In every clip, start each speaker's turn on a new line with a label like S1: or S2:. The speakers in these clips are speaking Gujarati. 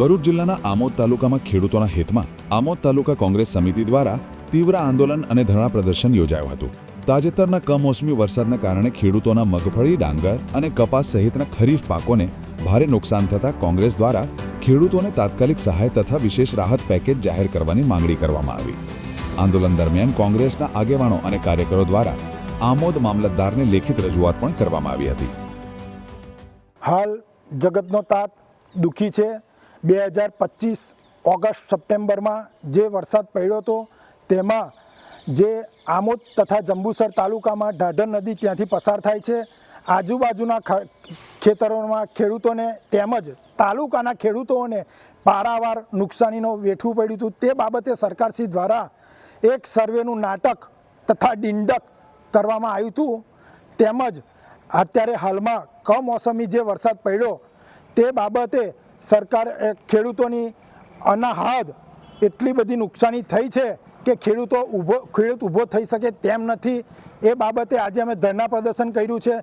S1: ભરૂચ જિલ્લાના આમોદ તાલુકામાં ખેડૂતોના હિતમાં આમોદ તાલુકા કોંગ્રેસ સમિતિ દ્વારા તીવ્ર આંદોલન અને ધરણા પ્રદર્શન યોજાયું હતું. તાજેતરના કમોસમી વરસાદના કારણે ખેડૂતોના મગફળી, ડાંગર અને કપાસ સહિતના ખરીફ પાકોને ભારે નુકસાન થતા કોંગ્રેસ દ્વારા ખેડૂતોને તાત્કાલિક સહાય તથા વિશેષ રાહત પેકેજ જાહેર કરવાની માંગણી કરવામાં આવી. આંદોલન દરમિયાન કોંગ્રેસના આગેવાનો અને કાર્યકરો દ્વારા આમોદ મામલતદારને લેખિત રજૂઆત પણ કરવામાં આવી હતી.
S2: હાલ જગતનો તાત દુઃખી છે. બે હજાર પચીસ ઓગસ્ટ સપ્ટેમ્બરમાં જે વરસાદ પડ્યો હતો, તેમાં જે આમોદ તથા જંબુસર તાલુકામાં ઢાઢર નદી ત્યાંથી પસાર થાય છે. આજુબાજુના ખેતરોમાં ખેડૂતોને તેમજ તાલુકાના ખેડૂતોને પારાવાર નુકસાનીનો વેઠવું પડ્યું હતું. તે બાબતે સરકારશ્રી દ્વારા એક સર્વેનું નાટક તથા ડિંડક કરવામાં આવ્યું હતું. તેમજ અત્યારે હાલમાં કમોસમી જે વરસાદ પડ્યો, તે બાબતે સરકાર ખેડૂતોની અનાહદ એટલી બધી નુકસાની થઈ છે કે ખેડૂતો ઊભો ખેડૂત ઊભો થઈ શકે તેમ નથી. એ બાબતે આજે અમે ધરના પ્રદર્શન કર્યું છે.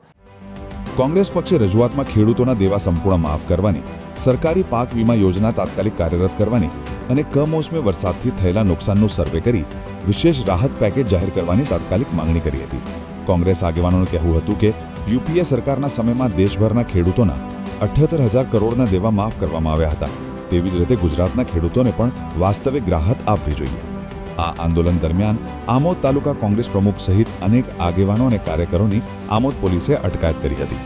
S1: કોંગ્રેસ પક્ષે રજૂઆતમાં ખેડૂતોના દેવા સંપૂર્ણ માફ કરવાની, સરકારી પાક વીમા યોજના તાત્કાલિક કાર્યરત કરવાની અને કમોસમી વરસાદથી થયેલા નુકસાનનું સર્વે કરી વિશેષ રાહત પેકેજ જાહેર કરવાની તાત્કાલિક માંગણી કરી હતી. કોંગ્રેસ આગેવાનોનું કહેવું હતું કે યુપીએ સરકારના સમયમાં દેશભરના ખેડૂતોના અઠ્યોતેર હજાર કરોડના દેવા માફ કરવામાં આવ્યા હતા. તેવી જ રીતે ગુજરાતના ખેડૂતોને પણ વાસ્તવિક રાહત આપવી જોઈએ. આ આંદોલન દરમિયાન આમોદ તાલુકા કોંગ્રેસ પ્રમુખ સહિત અનેક આગેવાનો અને કાર્યકરોની આમોદ પોલીસે અટકાયત કરી હતી.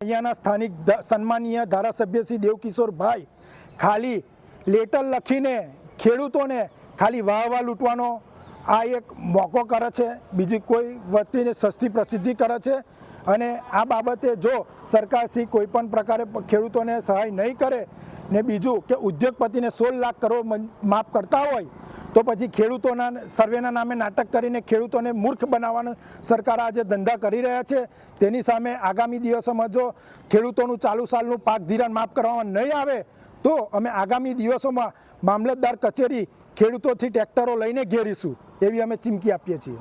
S2: અહીંયાના સ્થાનિક સન્માનીય ધારાસભ્ય શ્રી દેવકિશોરભાઈ ખાલી લેટર લખીને ખેડૂતોને ખાલી વાહ વાહ લૂંટવાનો આ એક મોકો કરે છે, બીજી કોઈ વસ્તીને સસ્તી પ્રસિદ્ધિ કરે છે અને આ બાબતે જો સરકારશ્રી કોઈ પણ પ્રકારે ખેડૂતોને સહાય નહીં કરે ને બીજું કે ઉદ્યોગપતિને સોળ લાખ કરોડ માફ કરતા હોય, તો પછી ખેડૂતોના સર્વેના નામે નાટક કરીને ખેડૂતોને મૂર્ખ બનાવવાનો સરકાર આજે ધંધા કરી રહ્યા છે. તેની સામે આગામી દિવસોમાં જો ખેડૂતોનું ચાલુ સાલનું પાક ધિરાણ માફ કરવામાં નહીં આવે, તો અમે આગામી દિવસોમાં મામલતદાર કચેરી ખેડૂતોથી ટ્રેક્ટરો લઈને ઘેરીશું એવી અમે ચીમકી આપીએ છીએ.